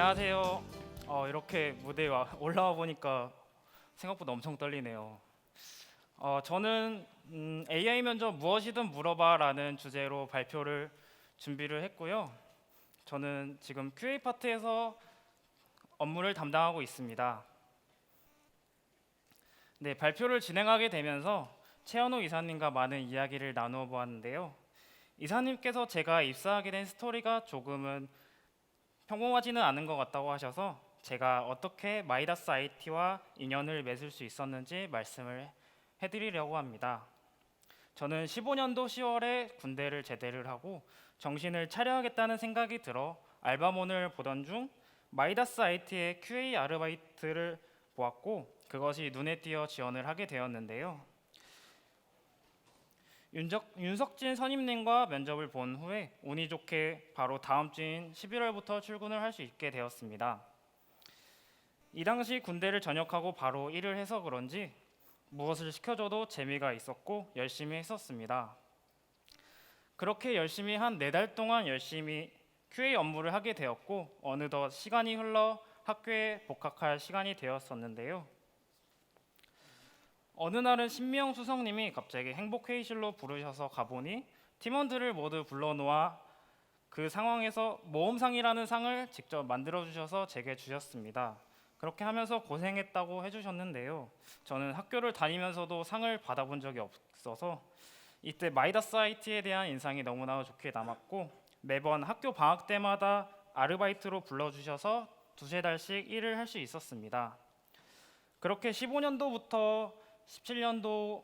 안녕하세요. 어, 이렇게 무대에 와- 올라와 보니까 생각보다 엄청 떨리네요. 어, 저는 음, AI 면접 무엇이든 물어봐라는 주제로 발표를 준비를 했고요. 저는 지금 QA 파트에서 업무를 담당하고 있습니다. 네, 발표를 진행하게 되면서 최현우 이사님과 많은 이야기를 나누어 보았는데요. 이사님께서 제가 입사하게 된 스토리가 조금은 평범하지는 않은 것 같다고 하셔서 제가 어떻게 마이다스 IT와 인연을 맺을 수 있었는지 말씀을 해드리려고 합니다. 저는 15년도 10월에 군대를 제대를 하고 정신을 차려야겠다는 생각이 들어 알바몬을 보던 중 마이다스 IT의 QA 아르바이트를 보았고 그것이 눈에 띄어 지원을 하게 되었는데요. 윤적, 윤석진 선임님과 면접을 본 후에 운이 좋게 바로 다음 주인 11월부터 출근을 할 수 있게 되었습니다. 이 당시 군대를 전역하고 바로 일을 해서 그런지 무엇을 시켜줘도 재미가 있었고 열심히 했었습니다. 그렇게 열심히 한 네 달 동안 열심히 QA 업무를 하게 되었고 어느덧 시간이 흘러 학교에 복학할 시간이 되었었는데요. 어느 날은 신미영 수석님이 갑자기 행복회의실로 부르셔서 가보니 팀원들을 모두 불러놓아 그 상황에서 모험상이라는 상을 직접 만들어 주셔서 제게 주셨습니다. 그렇게 하면서 고생했다고 해주셨는데요. 저는 학교를 다니면서도 상을 받아본 적이 없어서 이때 마이다스 IT에 대한 인상이 너무나 좋게 남았고 매번 학교 방학 때마다 아르바이트로 불러주셔서 두세 달씩 일을 할 수 있었습니다. 그렇게 15년도부터 17년도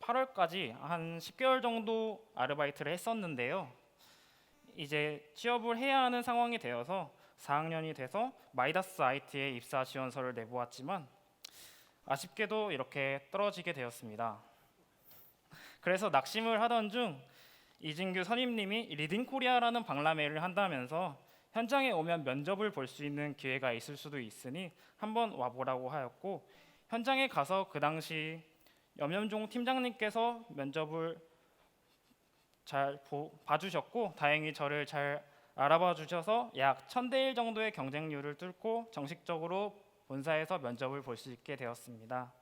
8월까지 한 10개월 정도 아르바이트를 했었는데요. 이제 취업을 해야 하는 상황이 되어서 4학년이 돼서 마이다스 IT에 입사 지원서를 내보았지만 아쉽게도 이렇게 떨어지게 되었습니다. 그래서 낙심을 하던 중 이진규 선임님이 리딩 코리아라는 박람회를 한다면서 현장에 오면 면접을 볼 수 있는 기회가 있을 수도 있으니 한번 와보라고 하였고 현장에 가서 그 당시 염염종 팀장님께서 면접을 잘 보- 봐주셨고 다행히 저를 잘 알아봐 주셔서 약 1000대 1 정도의 경쟁률을 뚫고 정식적으로 본사에서 면접을 볼 수 있게 되었습니다.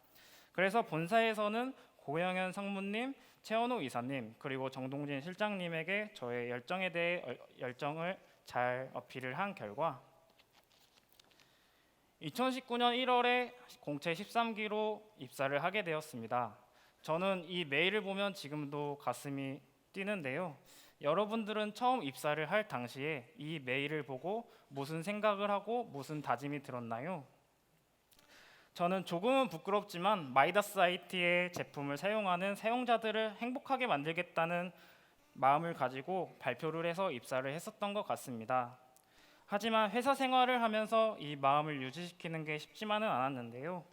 그래서 본사에서는 고영현 상무님, 최원호 이사님 그리고 정동진 실장님에게 저의 열정에 대해 열- 열정을 잘 어필을 한 결과 2019년 1월에 공채 13기로 입사를 하게 되었습니다. 저는 이 메일을 보면 지금도 가슴이 뛰는데요. 여러분들은 처음 입사를 할 당시에 이 메일을 보고 무슨 생각을 하고 무슨 다짐이 들었나요? 저는 조금은 부끄럽지만 마이다스 IT의 제품을 사용하는 사용자들을 행복하게 만들겠다는 마음을 가지고 발표를 해서 입사를 했었던 것 같습니다. 하지만 회사 생활을 하면서 이 마음을 유지시키는 게 쉽지만은 않았는데요.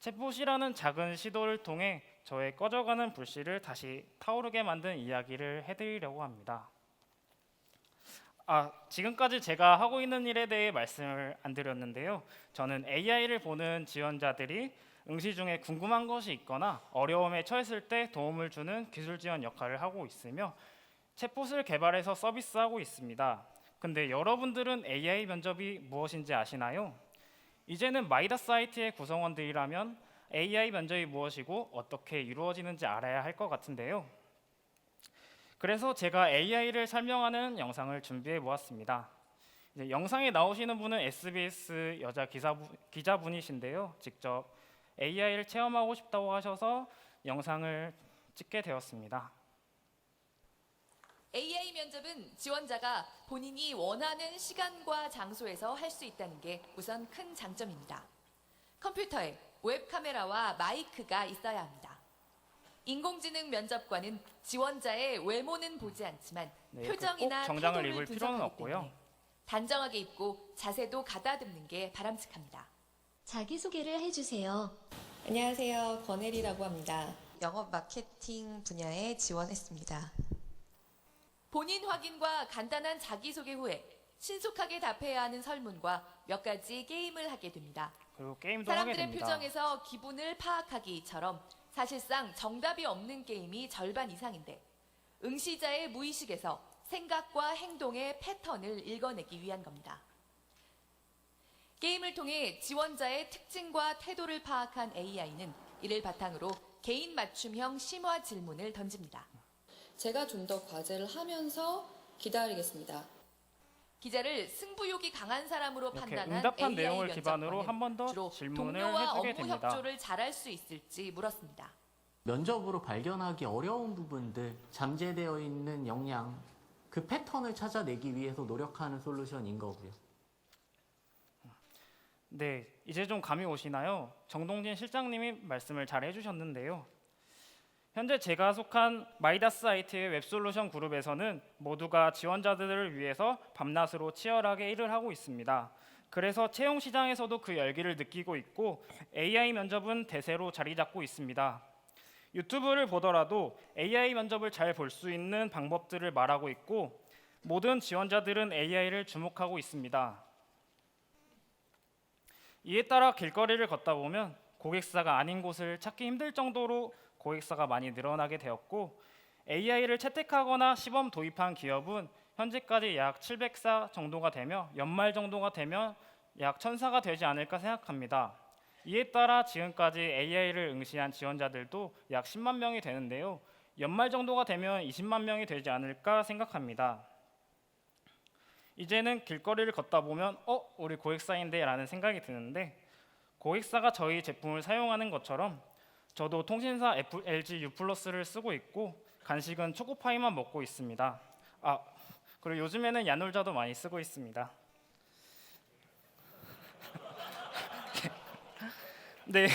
챗봇이라는 작은 시도를 통해 저의 꺼져가는 불씨를 다시 타오르게 만든 이야기를 해드리려고 합니다. 아, 지금까지 제가 하고 있는 일에 대해 말씀을 안 드렸는데요. 저는 AI를 보는 지원자들이 응시 중에 궁금한 것이 있거나 어려움에 처했을 때 도움을 주는 기술 지원 역할을 하고 있으며 챗봇을 개발해서 서비스하고 있습니다. 근데 여러분들은 AI 면접이 무엇인지 아시나요? 이제는 마이다스 IT의 구성원들이라면 AI 면접이 무엇이고 어떻게 이루어지는지 알아야 할 것 같은데요. 그래서 제가 AI를 설명하는 영상을 준비해 보았습니다. 영상에 나오시는 분은 SBS 여자 기사부, 기자분이신데요. 직접 AI를 체험하고 싶다고 하셔서 영상을 찍게 되었습니다. AI 면접은 지원자가 본인이 원하는 시간과 장소에서 할 수 있다는 게 우선 큰 장점입니다. 컴퓨터에 웹카메라와 마이크가 있어야 합니다. 인공지능 면접관은 지원자의 외모는 보지 않지만 네, 표정이나 꼭 정장을 입을 필요는 없고요. 단정하게 입고 자세도 가다듬는 게 바람직합니다. 자기소개를 해주세요. 안녕하세요. 권혜리라고 합니다. 영업 마케팅 분야에 지원했습니다. 본인 확인과 간단한 자기소개 후에 신속하게 답해야 하는 설문과 몇 가지 게임을 하게 됩니다. 그리고 게임도 하게 사람들의 됩니다. 표정에서 기분을 파악하기처럼 사실상 정답이 없는 게임이 절반 이상인데 응시자의 무의식에서 생각과 행동의 패턴을 읽어내기 위한 겁니다. 게임을 통해 지원자의 특징과 태도를 파악한 AI는 이를 바탕으로 개인 맞춤형 심화 질문을 던집니다. 제가 좀 더 과제를 하면서 기다리겠습니다. 기자를 승부욕이 강한 사람으로 이렇게 판단한 응답한 AI 내용을 기반으로 면접관은 한 번더 주로 질문을 동료와 해주게 업무 됩니다. 협조를 잘할 수 있을지 물었습니다. 면접으로 발견하기 어려운 부분들, 잠재되어 있는 역량, 그 패턴을 찾아내기 위해서 노력하는 솔루션인 거고요. 네, 이제 좀 감이 오시나요? 정동진 실장님이 말씀을 잘 해주셨는데요. 현재 제가 속한 마이다스 IT의 웹솔루션 그룹에서는 모두가 지원자들을 위해서 밤낮으로 치열하게 일을 하고 있습니다. 그래서 채용 시장에서도 그 열기를 느끼고 있고 AI 면접은 대세로 자리 잡고 있습니다. 유튜브를 보더라도 AI 면접을 잘 볼 수 있는 방법들을 말하고 있고 모든 지원자들은 AI를 주목하고 있습니다. 이에 따라 길거리를 걷다 보면 고객사가 아닌 곳을 찾기 힘들 정도로 고객사가 많이 늘어나게 되었고 AI를 채택하거나 시범 도입한 기업은 현재까지 약 700사 정도가 되며 연말 정도가 되면 약 1000사가 되지 않을까 생각합니다. 이에 따라 지금까지 AI를 응시한 지원자들도 약 10만 명이 되는데요. 연말 정도가 되면 20만 명이 되지 않을까 생각합니다. 이제는 길거리를 걷다 보면 어 우리 고객사인데라는 생각이 드는데 고객사가 저희 제품을 사용하는 것처럼 저도 통신사 LG U 플러스를 쓰고 있고 간식은 초코파이만 먹고 있습니다. 아 그리고 요즘에는 야놀자도 많이 쓰고 있습니다. 네.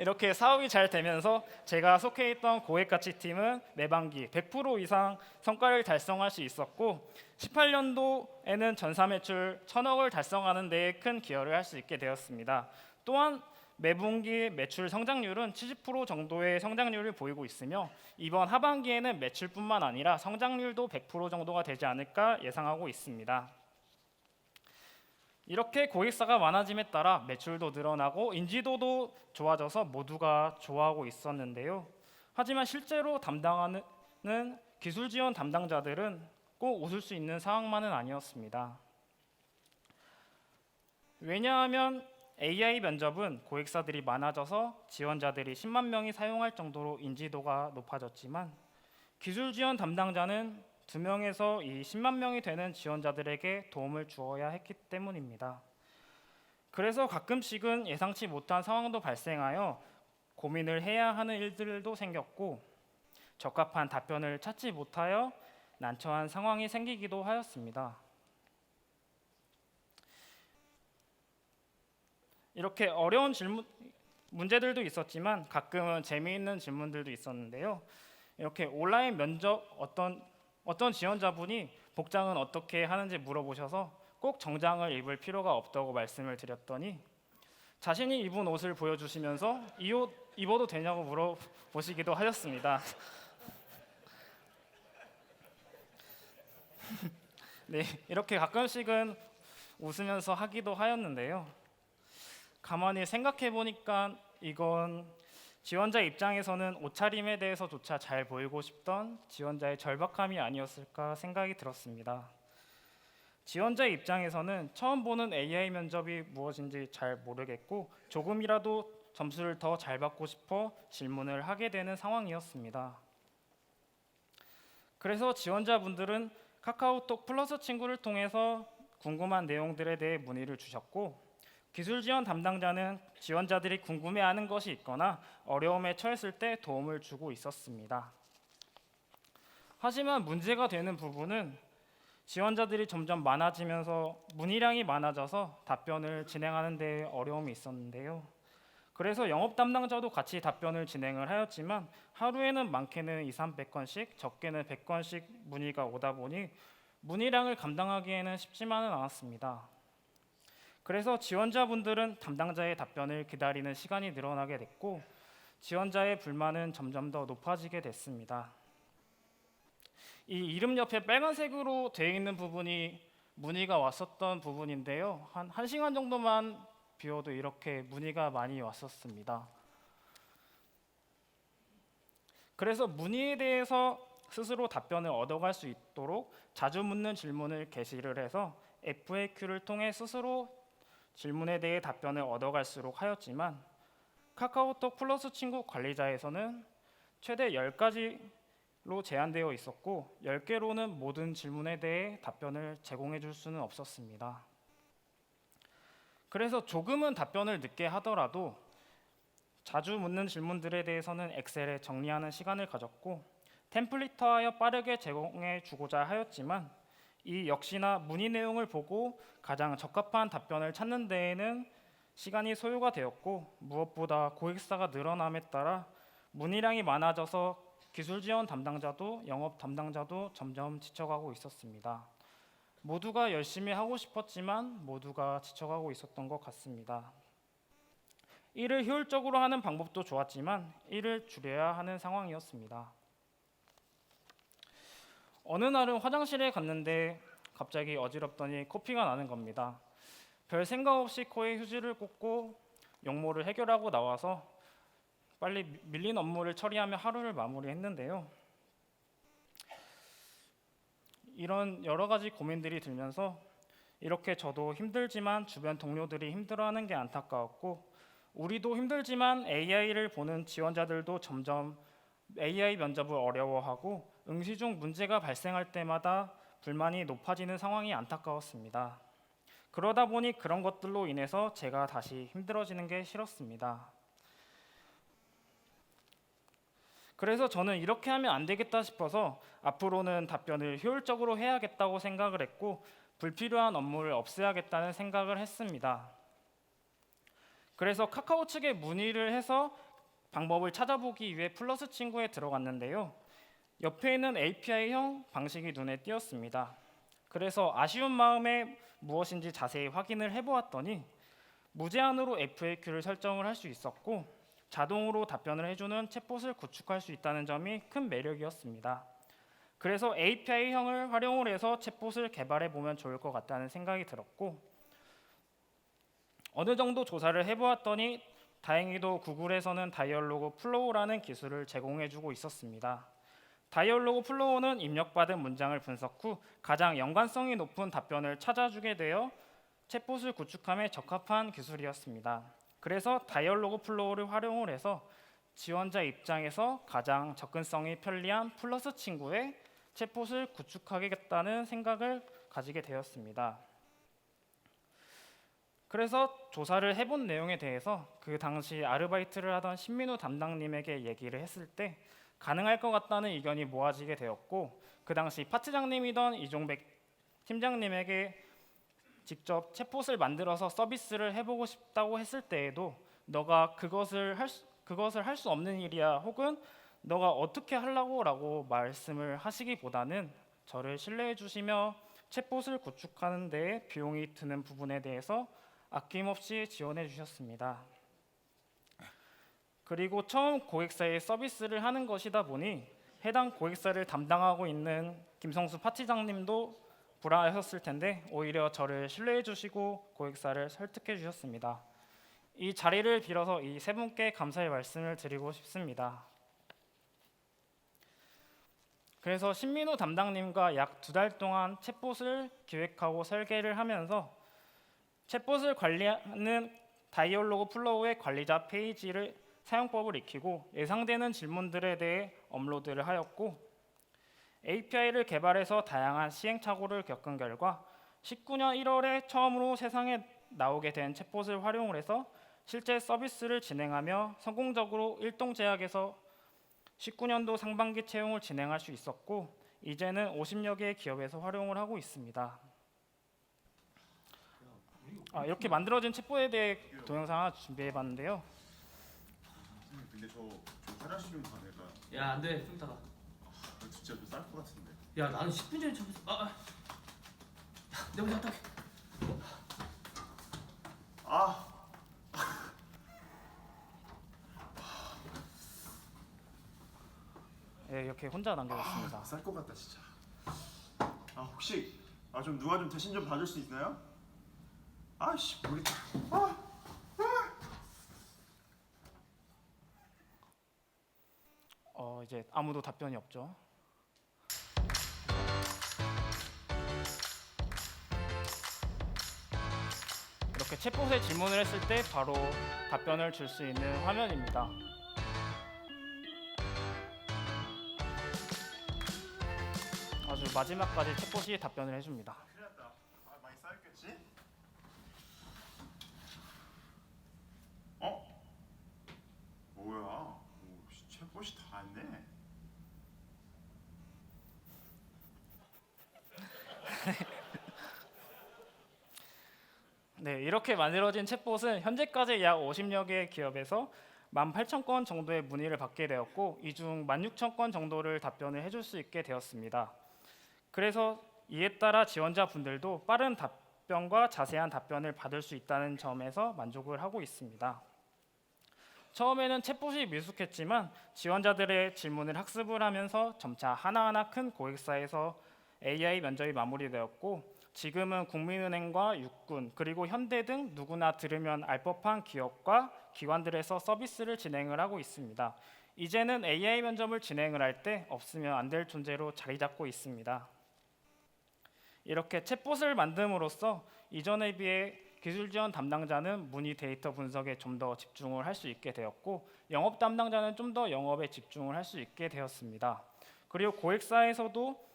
이렇게 사업이 잘 되면서 제가 속해 있던 고액 가치 팀은 매반기 100% 이상 성과를 달성할 수 있었고 18년도에는 전사 매출 1000억을 달성하는 데큰 기여를 할 수 있게 되었습니다. 또한 매분기 매출 성장률은 70% 정도의 성장률을 보이고 있으며 이번 하반기에는 매출뿐만 아니라 성장률도 100% 정도가 되지 않을까 예상하고 있습니다. 이렇게 고객사가 많아짐에 따라 매출도 늘어나고 인지도도 좋아져서 모두가 좋아하고 있었는데요. 하지만 실제로 담당하는 기술 지원 담당자들은 꼭 웃을 수 있는 상황만은 아니었습니다. 왜냐하면 AI 면접은 고객사들이 많아져서 지원자들이 10만 명이 사용할 정도로 인지도가 높아졌지만 기술 지원 담당자는 두 명에서 이 10만 명이 되는 지원자들에게 도움을 주어야 했기 때문입니다. 그래서 가끔씩은 예상치 못한 상황도 발생하여 고민을 해야 하는 일들도 생겼고 적합한 답변을 찾지 못하여 난처한 상황이 생기기도 하였습니다. 이렇게 어려운 질문 문제들도 있었지만 가끔은 재미있는 질문들도 있었는데요. 이렇게 온라인 면접 어떤 어떤 지원자분이 복장은 어떻게 하는지 물어보셔서 꼭 정장을 입을 필요가 없다고 말씀을 드렸더니 자신이 입은 옷을 보여주시면서 이 옷 입어도 되냐고 물어보시기도 하셨습니다. 네, 이렇게 가끔씩은 웃으면서 하기도 하였는데요. 가만히 생각해 보니까 이건 지원자 입장에서는 옷차림에 대해서조차 잘 보이고 싶던 지원자의 절박함이 아니었을까 생각이 들었습니다. 지원자 입장에서는 처음 보는 AI 면접이 무엇인지 잘 모르겠고 조금이라도 점수를 더 잘 받고 싶어 질문을 하게 되는 상황이었습니다. 그래서 지원자분들은 카카오톡 플러스 친구를 통해서 궁금한 내용들에 대해 문의를 주셨고 기술 지원 담당자는 지원자들이 궁금해하는 것이 있거나 어려움에 처했을 때 도움을 주고 있었습니다. 하지만 문제가 되는 부분은 지원자들이 점점 많아지면서 문의량이 많아져서 답변을 진행하는 데 어려움이 있었는데요. 그래서 영업 담당자도 같이 답변을 진행을 하였지만 하루에는 많게는 2, 300건씩 적게는 100건씩 문의가 오다 보니 문의량을 감당하기에는 쉽지만은 않았습니다. 그래서 지원자분들은 담당자의 답변을 기다리는 시간이 늘어나게 됐고 지원자의 불만은 점점 더 높아지게 됐습니다. 이 이름 옆에 빨간색으로 되어 있는 부분이 문의가 왔었던 부분인데요. 한 1시간 정도만 비워도 이렇게 문의가 많이 왔었습니다. 그래서 문의에 대해서 스스로 답변을 얻어갈 수 있도록 자주 묻는 질문을 게시를 해서 FAQ를 통해 스스로 질문에 대해 답변을 얻어갈수록 하였지만 카카오톡 플러스 친구 관리자에서는 최대 10가지로 제한되어 있었고 10개로는 모든 질문에 대해 답변을 제공해 줄 수는 없었습니다. 그래서 조금은 답변을 늦게 하더라도 자주 묻는 질문들에 대해서는 엑셀에 정리하는 시간을 가졌고 템플릿화하여 빠르게 제공해 주고자 하였지만 이 역시나 문의 내용을 보고 가장 적합한 답변을 찾는 데에는 시간이 소요가 되었고 무엇보다 고객사가 늘어남에 따라 문의량이 많아져서 기술 지원 담당자도 영업 담당자도 점점 지쳐가고 있었습니다. 모두가 열심히 하고 싶었지만 모두가 지쳐가고 있었던 것 같습니다. 일을 효율적으로 하는 방법도 좋았지만 일을 줄여야 하는 상황이었습니다. 어느 날은 화장실에 갔는데 갑자기 어지럽더니 코피가 나는 겁니다. 별 생각 없이 코에 휴지를 꽂고 용모를 해결하고 나와서 빨리 미- 밀린 업무를 처리하며 하루를 마무리했는데요. 이런 여러 가지 고민들이 들면서 이렇게 저도 힘들지만 주변 동료들이 힘들어하는 게 안타까웠고 우리도 힘들지만 AI를 보는 지원자들도 점점 AI 면접을 어려워하고 응시 중 문제가 발생할 때마다 불만이 높아지는 상황이 안타까웠습니다. 그러다 보니 그런 것들로 인해서 제가 다시 힘들어지는 게 싫었습니다. 그래서 저는 이렇게 하면 안 되겠다 싶어서 앞으로는 답변을 효율적으로 해야겠다고 생각을 했고 불필요한 업무를 없애야겠다는 생각을 했습니다. 그래서 카카오 측에 문의를 해서 방법을 찾아보기 위해 플러스 친구에 들어갔는데요. 옆에 있는 API형 방식이 눈에 띄었습니다. 그래서 아쉬운 마음에 무엇인지 자세히 확인을 해보았더니 무제한으로 FAQ를 설정을 할 수 있었고 자동으로 답변을 해주는 챗봇을 구축할 수 있다는 점이 큰 매력이었습니다. 그래서 API형을 활용을 해서 챗봇을 개발해 보면 좋을 것 같다는 생각이 들었고 어느 정도 조사를 해보았더니 다행히도 구글에서는 다이얼로그 플로우라는 기술을 제공해주고 있었습니다. 다이얼로그 플로우는 입력받은 문장을 분석 후 가장 연관성이 높은 답변을 찾아주게 되어 챗봇을 구축함에 적합한 기술이었습니다. 그래서 다이얼로그 플로우를 활용을 해서 지원자 입장에서 가장 접근성이 편리한 플러스 친구의 챗봇을 구축하겠다는 생각을 가지게 되었습니다. 그래서 조사를 해본 내용에 대해서 그 당시 아르바이트를 하던 신민우 담당님에게 얘기를 했을 때 가능할 것 같다는 의견이 모아지게 되었고 그 당시 파트장님이던 이종백 팀장님에게 직접 챗봇을 만들어서 서비스를 해보고 싶다고 했을 때에도 너가 그것을 할 수, 그것을 할 수 없는 일이야 혹은 너가 어떻게 하려고라고 말씀을 하시기보다는 저를 신뢰해 주시며 챗봇을 구축하는 데 비용이 드는 부분에 대해서 아낌없이 지원해 주셨습니다. 그리고 처음 고객사에 서비스를 하는 것이다 보니 해당 고객사를 담당하고 있는 김성수 파티장님도 불안하셨을 텐데 오히려 저를 신뢰해 주시고 고객사를 설득해 주셨습니다. 이 자리를 빌어서 이 세 분께 감사의 말씀을 드리고 싶습니다. 그래서 신민호 담당님과 약 두 달 동안 챗봇을 기획하고 설계를 하면서 챗봇을 관리하는 다이얼로그 플로우의 관리자 페이지를 사용법을 익히고 예상되는 질문들에 대해 업로드를 하였고 API를 개발해서 다양한 시행착오를 겪은 결과 19년 1월에 처음으로 세상에 나오게 된 챗봇을 활용을 해서 실제 서비스를 진행하며 성공적으로 일동제약에서 19년도 상반기 채용을 진행할 수 있었고 이제는 50여 개의 기업에서 활용을 하고 있습니다. 아, 이렇게 만들어진 챗봇에 대해 동영상 하나 준비해봤는데요. 근데 저, 저 화장실 좀 될까요? 야 안돼 좀 이따가 아, 진짜 쌀것 같은데. 야 나는 10분 전에 접했어 아, 아. 야, 내가 먼저 갔다 올게 아, 네, 이렇게 혼자 남겨봤습니다. 쌀것 같다 진짜. 아 혹시 아 좀 누가 좀 대신 좀 봐줄 수 있나요? 아씨 모르겠다. 아, 어, 이제 아무도 답변이 없죠. 이렇게 챗봇에 질문을 했을 때 바로 답변을 줄 수 있는 화면입니다. 아주 마지막까지 챗봇이 답변을 해줍니다. 큰일 났다. 아, 많이 쌓였겠지? 어? 뭐야? 챗봇이 다 왔네. 네, 이렇게 만들어진 챗봇은 현재까지 약 50여 개의 기업에서 18,000건 정도의 문의를 받게 되었고 이 중 16,000건 정도를 답변을 해줄 수 있게 되었습니다. 그래서 이에 따라 지원자분들도 빠른 답변과 자세한 답변을 받을 수 있다는 점에서 만족을 하고 있습니다. 처음에는 챗봇이 미숙했지만 지원자들의 질문을 학습을 하면서 점차 하나하나 큰 고객사에서 AI 면접이 마무리되었고 지금은 국민은행과 육군 그리고 현대 등 누구나 들으면 알 법한 기업과 기관들에서 서비스를 진행을 하고 있습니다. 이제는 AI 면접을 진행을 할 때 없으면 안 될 존재로 자리 잡고 있습니다. 이렇게 챗봇을 만듦으로써 이전에 비해 기술 지원 담당자는 문의 데이터 분석에 좀 더 집중을 할 수 있게 되었고 영업 담당자는 좀 더 영업에 집중을 할 수 있게 되었습니다. 그리고 고객사에서도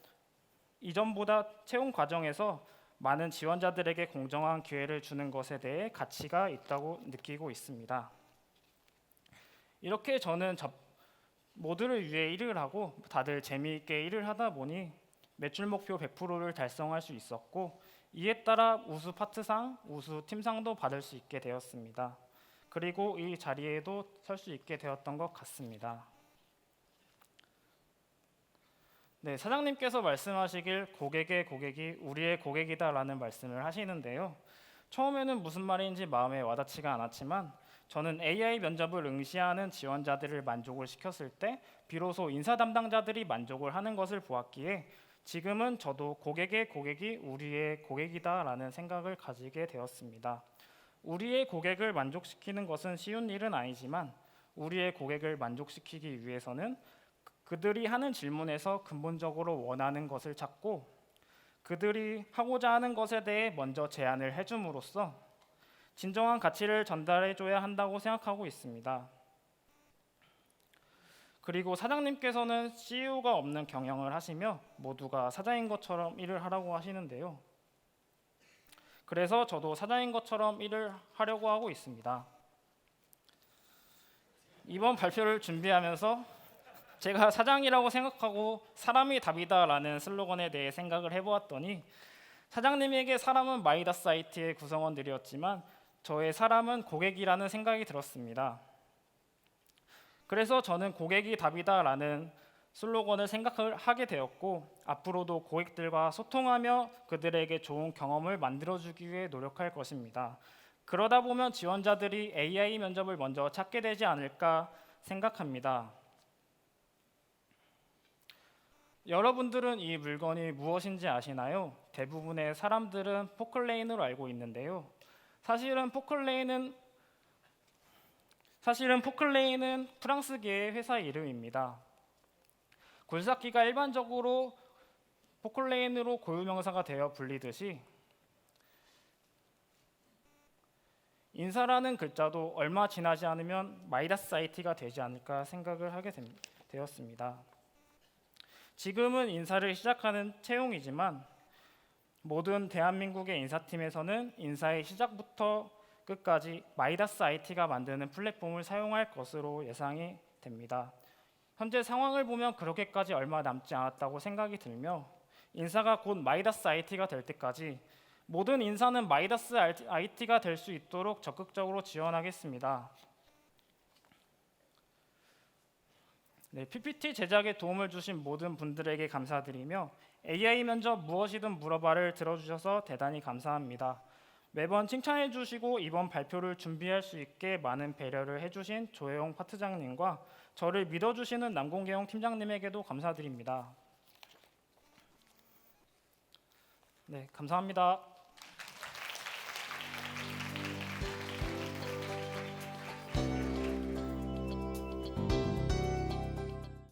이전보다 채용 과정에서 많은 지원자들에게 공정한 기회를 주는 것에 대해 가치가 있다고 느끼고 있습니다. 이렇게 저는 접- 모두를 위해 일을 하고 다들 재미있게 일을 하다 보니 매출 목표 100%를 달성할 수 있었고 이에 따라 우수 파트상, 우수 팀상도 받을 수 있게 되었습니다. 그리고 이 자리에도 설 수 있게 되었던 것 같습니다. 네, 사장님께서 말씀하시길 고객의 고객이 우리의 고객이다라는 말씀을 하시는데요. 처음에는 무슨 말인지 마음에 와닿지가 않았지만 저는 AI 면접을 응시하는 지원자들을 만족을 시켰을 때 비로소 인사 담당자들이 만족을 하는 것을 보았기에 지금은 저도 고객의 고객이 우리의 고객이다라는 생각을 가지게 되었습니다. 우리의 고객을 만족시키는 것은 쉬운 일은 아니지만 우리의 고객을 만족시키기 위해서는 그들이 하는 질문에서 근본적으로 원하는 것을 찾고 그들이 하고자 하는 것에 대해 먼저 제안을 해줌으로써 진정한 가치를 전달해 줘야 한다고 생각하고 있습니다. 그리고 사장님께서는 CEO가 없는 경영을 하시며 모두가 사장인 것처럼 일을 하라고 하시는데요. 그래서 저도 사장인 것처럼 일을 하려고 하고 있습니다. 이번 발표를 준비하면서 제가 사장이라고 생각하고 사람이 답이다라는 슬로건에 대해 생각을 해보았더니 사장님에게 사람은 마이다스 IT의 구성원들이었지만 저의 사람은 고객이라는 생각이 들었습니다. 그래서 저는 고객이 답이다라는 슬로건을 생각을 하게 되었고 앞으로도 고객들과 소통하며 그들에게 좋은 경험을 만들어 주기 위해 노력할 것입니다. 그러다 보면 지원자들이 AI 면접을 먼저 찾게 되지 않을까 생각합니다. 여러분들은 이 물건이 무엇인지 아시나요? 대부분의 사람들은 포클레인으로 알고 있는데요. 사실은 포클레인은 사실은 포클레인은 프랑스계의 회사 이름입니다. 굴삭기가 일반적으로 포클레인으로 고유명사가 되어 불리듯이 인사라는 글자도 얼마 지나지 않으면 마이다스 IT가 되지 않을까 생각을 하게 됨- 되었습니다. 지금은 인사를 시작하는 채용이지만 모든 대한민국의 인사팀에서는 인사의 시작부터 끝까지 마이다스 IT가 만드는 플랫폼을 사용할 것으로 예상이 됩니다. 현재 상황을 보면 그렇게까지 얼마 남지 않았다고 생각이 들며 인사가 곧 마이다스 IT가 될 때까지 모든 인사는 마이다스 IT가 될 수 있도록 적극적으로 지원하겠습니다. 네, PPT 제작에 도움을 주신 모든 분들에게 감사드리며 AI 면접 무엇이든 물어봐를 들어주셔서 대단히 감사합니다. 매번 칭찬해 주시고 이번 발표를 준비할 수 있게 많은 배려를 해 주신 조혜용 파트장님과 저를 믿어 주시는 남공계용 팀장님에게도 감사드립니다. 네, 감사합니다.